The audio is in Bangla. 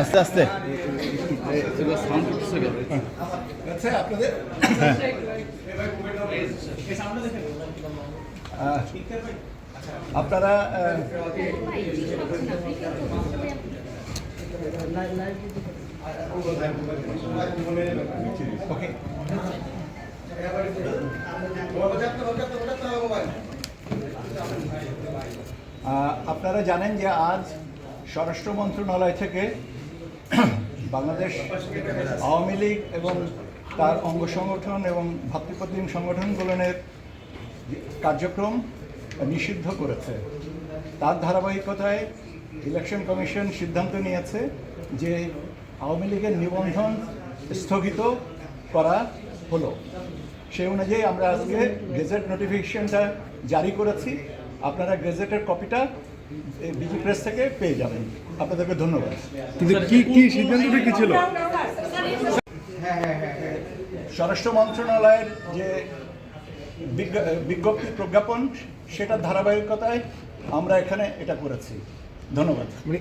আস্তে আস্তে। আপনারা ওকে। আপনারা জানেন যে আজ স্বরাষ্ট্র মন্ত্রণালয় থেকে বাংলাদেশ আওয়ামী লীগ এবং তার অঙ্গ সংগঠন এবং ভাতৃপ্রতিম সংগঠনগুলোর কার্যক্রম নিষিদ্ধ করেছে। তার ধারাবাহিকতায় ইলেকশন কমিশন সিদ্ধান্ত নিয়েছে যে আওয়ামী লীগের নিবন্ধন স্থগিত করা হলো। সেই অনুযায়ী আমরা আজকে গেজেট নোটিফিকেশনটা জারি করেছি। আপনারা গেজেটের কপিটা বিজি প্রেস থেকে পেয়ে যাবেন। আপনাদেরকে ধন্যবাদ। কিন্তু কি কি সিদ্ধান্তটা কি ছিল? স্বরাষ্ট্র মন্ত্রণালয়ের যে বিজ্ঞ- বিজ্ঞপ্তি প্রজ্ঞাপন সেটার ধারাবাহিকতায় আমরা এখানে এটা করেছি। ধন্যবাদ। মানে